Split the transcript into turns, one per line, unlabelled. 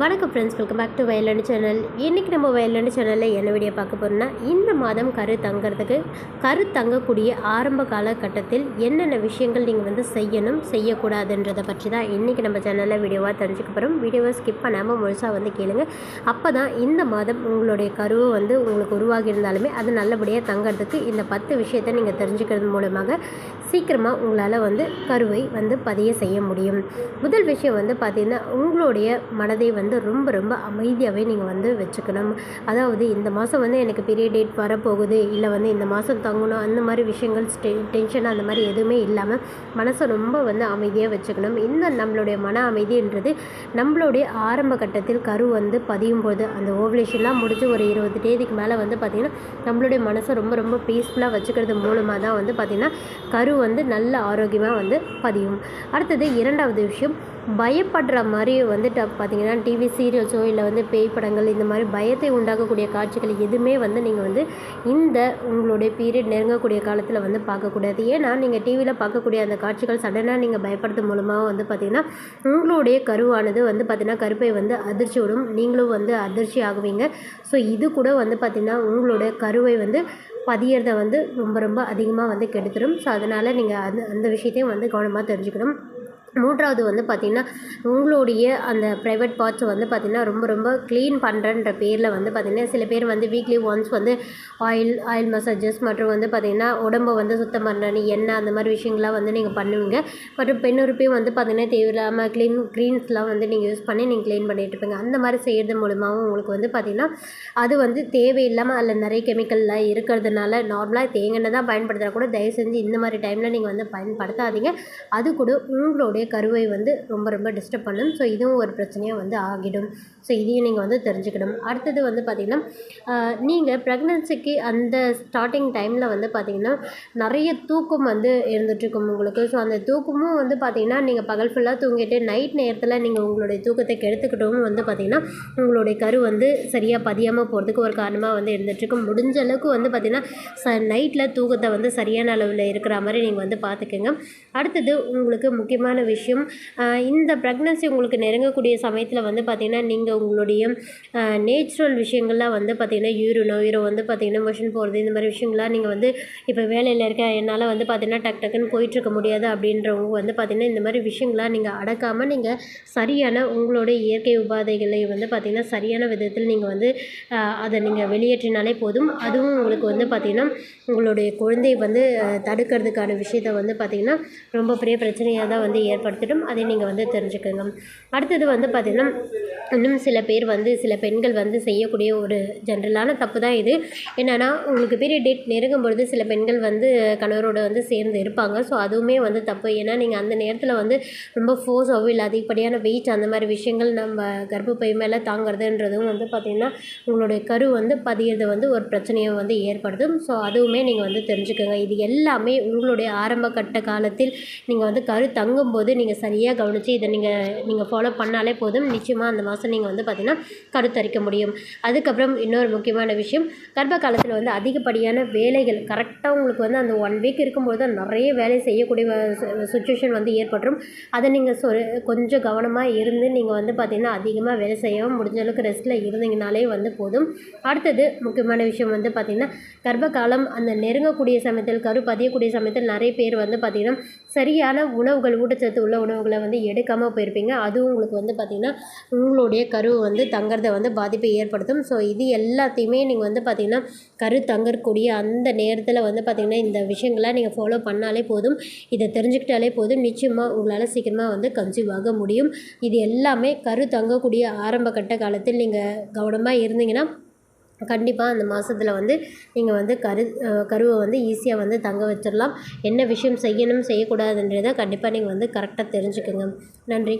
வணக்கம் friends welcome back to வயலண்டு channel இன்றைக்கி நம்ம வயலண்டு சேனலில் என்ன வீடியோ பார்க்க போகிறோம்னா இந்த மாதம் கரு தங்கிறதுக்கு கரு தங்கக்கூடிய ஆரம்ப காலகட்டத்தில் என்னென்ன விஷயங்கள் நீங்கள் வந்து செய்யணும் செய்யக்கூடாதுன்றதை பற்றி தான் இன்றைக்கி நம்ம சேனலில் வீடியோவாக தெரிஞ்சுக்க போகிறோம் வீடியோவை ஸ்கிப் பண்ணாமல் முழுசாக வந்து கேளுங்க. அப்போ தான் இந்த மாதம் உங்களுடைய கருவு வந்து உங்களுக்கு உருவாகி இருந்தாலுமே அது நல்லபடியாக தங்கிறதுக்கு இந்த பத்து விஷயத்தை நீங்கள் தெரிஞ்சுக்கிறது மூலமாக சீக்கிரமாக உங்களால் வந்து கருவை வந்து பதிய செய்ய முடியும். முதல் விஷயம் வந்து பார்த்திங்கன்னா உங்களுடைய மனதை வந்து வந்து ரொம்ப ரொம்ப அமைதியாகவே நீங்கள் வந்து வச்சுக்கணும். அதாவது இந்த மாதம் வந்து எனக்கு பீரியட் டேட் வரப்போகுது. இல்லை வந்து இந்த மாதம் தங்கணும். அந்த மாதிரி விஷயங்கள் டென்ஷன் அந்த மாதிரி எதுவுமே இல்லாமல் மனசை ரொம்ப வந்து அமைதியாக வச்சுக்கணும். இந்த நம்மளுடைய மன அமைதின்றது நம்மளுடைய ஆரம்ப கட்டத்தில் கரு வந்து பதியும் போது அந்த ஓவலேஷன்லாம் முடிஞ்சு ஒரு இருபது தேதிக்கு மேலே வந்து பார்த்திங்கன்னா நம்மளுடைய மனசை ரொம்ப ரொம்ப பீஸ்ஃபுல்லாக வச்சுக்கிறது மூலமாக தான் வந்து பார்த்திங்கன்னா கரு வந்து நல்ல ஆரோக்கியமாக வந்து பதியும். அடுத்தது இரண்டாவது விஷயம் பயப்படுற மாதிரி வந்துட்டு பார்த்தீங்கன்னா டிவி சீரியல்ஸோ இல்லை வந்து பேய் படங்கள் இந்த மாதிரி பயத்தை உண்டாக்கக்கூடிய காட்சிகள் எதுவுமே வந்து நீங்கள் வந்து இந்த உங்களுடைய பீரியட் நெருங்கக்கூடிய காலத்தில் வந்து பார்க்கக்கூடாது. ஏன்னா நீங்கள் டிவியில் பார்க்கக்கூடிய அந்த காட்சிகள் சடனாக நீங்கள் பயப்படுறது மூலமாக வந்து பார்த்திங்கன்னா உங்களுடைய கருவானது வந்து பார்த்திங்கன்னா கருப்பை வந்து அதிர்ச்சி விடும். நீங்களும் வந்து அதிர்ச்சி ஆகுவீங்க. ஸோ இது கூட வந்து பார்த்திங்கன்னா உங்களுடைய கருவை வந்து பதியறதை வந்து ரொம்ப ரொம்ப அதிகமாக வந்து கெடுத்துடும் ஸோ அதனால் நீங்கள் அந்த அந்த விஷயத்தையும் வந்து கவனமாக தெரிஞ்சுக்கணும். மூன்றாவது வந்து பார்த்திங்கன்னா உங்களுடைய அந்த ப்ரைவேட் பார்ட்ஸை வந்து பார்த்திங்கன்னா ரொம்ப ரொம்ப க்ளீன் பண்ணுறன்ற பேரில் வந்து பார்த்திங்கன்னா சில பேர் வந்து வீக்லி ஒன்ஸ் வந்து ஆயில் ஆயில் மசாஜஸ் மற்றும் வந்து பார்த்திங்கன்னா உடம்பை வந்து சுத்தம் பண்ணி எண்ணெய் அந்த மாதிரி விஷயங்கள்லாம் வந்து நீங்கள் பண்ணுவீங்க. மற்றும் பெண்ணுறுப்பையும் வந்து பார்த்திங்கன்னா தேவையில்லாமல் க்ளீன் க்ரீன்ஸ்லாம் வந்து நீங்கள் யூஸ் பண்ணி நீங்கள் க்ளீன் பண்ணிகிட்டு இருப்பீங்க. அந்த மாதிரி செய்கிறது மூலமாகவும் உங்களுக்கு வந்து பார்த்திங்கன்னா அது வந்து தேவையில்லாமல் அதில் நிறைய கெமிக்கல்லாம் இருக்கிறதுனால நார்மலாக தேங்காய் தான் பயன்படுத்துகிறா கூட தயவு செஞ்சு இந்த மாதிரி டைமில் நீங்கள் வந்து பயன்படுத்தாதீங்க. அது கூட உங்களுடைய கருவை வந்து ரொம்ப ரொம்ப டிஸ்டர்ப் பண்ணும். ஸோ இதுவும் ஒரு பிரச்சனையாக வந்து ஆகிடும். ஸோ இதையும் நீங்கள் வந்து தெரிஞ்சுக்கணும். அடுத்தது வந்து பார்த்திங்கன்னா நீங்கள் ப்ரெக்னன்சிக்கு அந்த ஸ்டார்டிங் டைமில் வந்து பார்த்திங்கன்னா நிறைய தூக்கம் வந்து இருந்துகிட்ருக்கும் உங்களுக்கு. ஸோ அந்த தூக்கமும் வந்து பார்த்திங்கன்னா நீங்கள் பகல் ஃபுல்லாக தூங்கிட்டு நைட் நேரத்தில் நீங்கள் உங்களுடைய தூக்கத்தை கெடுத்துக்கிட்டவும் வந்து பார்த்திங்கன்னா உங்களுடைய கரு வந்து சரியாக பதியாமல் போகிறதுக்கு ஒரு காரணமாக வந்து இருந்துகிட்ருக்கும் முடிஞ்ச அளவுக்கு வந்து பார்த்திங்கன்னா ச நைட்டில் தூக்கத்தை வந்து சரியான அளவில் இருக்கிற மாதிரி நீங்கள் வந்து பார்த்துக்கோங்க அடுத்தது உங்களுக்கு முக்கியமான விஷயம். இந்த ப்ரெக்னன்சி உங்களுக்கு நெருங்கக்கூடிய சமயத்தில் வந்து பார்த்திங்கன்னா நீங்கள் உங்களுடைய நேச்சுரல் விஷயங்கள்லாம் வந்து பார்த்திங்கன்னா யூரினோ யூரோ வந்து பார்த்திங்கன்னா மோஷன் போகிறது இந்த மாதிரி விஷயங்கள்லாம் நீங்கள் வந்து இப்போ வேலையில் இருக்க என்னால் வந்து பார்த்திங்கன்னா டக் டக்குன்னு போயிட்டுருக்க முடியாது அப்படின்றவங்க வந்து பார்த்திங்கன்னா இந்த மாதிரி விஷயங்கள்லாம் நீங்கள் அடக்காமல் நீங்கள் சரியான உங்களுடைய இயற்கை உபாதைகளை வந்து பார்த்திங்கன்னா சரியான விதத்தில் நீங்கள் வந்து அதை நீங்கள் வெளியேற்றினாலே போதும். அதுவும் உங்களுக்கு வந்து பார்த்திங்கன்னா உங்களுடைய குழந்தை வந்து தடுக்கிறதுக்கான விஷயத்த வந்து பார்த்திங்கன்னா ரொம்ப பெரிய பிரச்சனையாக தான் வந்து ஏற்படுத்திடும் அதை நீங்கள் வந்து தெரிஞ்சுக்கோங்க. அடுத்தது வந்து பார்த்திங்கன்னா இன்னும் சில பேர் வந்து சில பெண்கள் வந்து செய்யக்கூடிய ஒரு ஜென்ரலான தப்பு தான் இது. என்னென்னா உங்களுக்கு பீரியட் டேட் நெருங்கும் பொழுது சில பெண்கள் வந்து கணவரோட வந்து சேர்ந்து இருப்பாங்க. ஸோ அதுவுமே வந்து தப்பு. ஏன்னா நீங்கள் அந்த நேரத்தில் வந்து ரொம்ப ஃபோர்ஸாகவோ இல்லை அதிகப்படியான வெயிட் அந்த மாதிரி விஷயங்கள் நம்ம கர்ப்பப்பை மேலே தாங்கிறதுன்றதும் வந்து பார்த்திங்கன்னா உங்களுடைய கரு வந்து பதியது வந்து ஒரு பிரச்சனையை வந்து ஏற்படுத்தும். ஸோ அதுவுமே நீங்கள் வந்து தெரிஞ்சுக்கோங்க. இது எல்லாமே உங்களுடைய ஆரம்ப கட்ட காலத்தில் நீங்கள் வந்து கரு தங்கும்போது நீங்கள் சரியாக கவனித்து இதை நீங்கள் நீங்கள் ஃபாலோ பண்ணாலே போதும். நிச்சயமாக அந்த மாதம் நீங்கள் வந்து பார்த்திங்கன்னா கருத்தரிக்க முடியும். அதுக்கப்புறம் இன்னொரு முக்கியமான விஷயம் கர்ப்ப காலத்தில் வந்து அதிகப்படியான வேலைகள் கரெக்டாக உங்களுக்கு வந்து அந்த ஒன் வீக் இருக்கும்போது நிறைய வேலை செய்யக்கூடிய சுச்சுவேஷன் வந்து ஏற்பட்டுரும். அதை நீங்கள் சொ கொஞ்சம் கவனமாக இருந்து நீங்கள் வந்து பார்த்திங்கன்னா அதிகமாக வேலை செய்யவும் முடிஞ்ச அளவுக்கு ரெஸ்ட்டில் இருந்தீங்கனாலே வந்து போதும். அடுத்தது முக்கியமான விஷயம் வந்து பார்த்திங்கன்னா கர்ப்ப காலம் அந்த நெருங்கக்கூடிய சமயத்தில் கரு பதியக்கூடிய சமயத்தில் நிறைய பேர் வந்து பார்த்திங்கன்னா சரியான உணவுகள் ஊட்டச்சத்து உள்ள உணவுகளை வந்து எடுக்காமல் போயிருப்பீங்க. அதுவும் உங்களுக்கு வந்து பார்த்திங்கன்னா உங்களுடைய கரு வந்து தங்குறத வந்து பாதிப்பை ஏற்படுத்தும். ஸோ இது எல்லாத்தையுமே நீங்கள் வந்து பார்த்திங்கன்னா கரு தங்கக்கூடிய அந்த நேரத்தில் வந்து பார்த்திங்கன்னா இந்த விஷயங்களை நீங்கள் ஃபாலோ பண்ணாலே போதும். இதை தெரிஞ்சுக்கிட்டாலே போதும். நிச்சயமாக உங்களால் சீக்கிரமாக வந்து கன்சீவ் ஆக முடியும். இது எல்லாமே கரு தங்கக்கூடிய ஆரம்ப கட்ட காலத்தில் நீங்கள் கவனமாக இருந்தீங்கன்னா கண்டிப்பாக அந்த மாதத்தில் வந்து நீங்கள் வந்து கரு கருவை வந்து ஈஸியாக வந்து தங்க வச்சிடலாம் என்ன விஷயம் செய்யணும் செய்யக்கூடாதுன்றதை கண்டிப்பாக நீங்கள் வந்து கரெக்டாக தெரிஞ்சுக்கோங்க. நன்றி.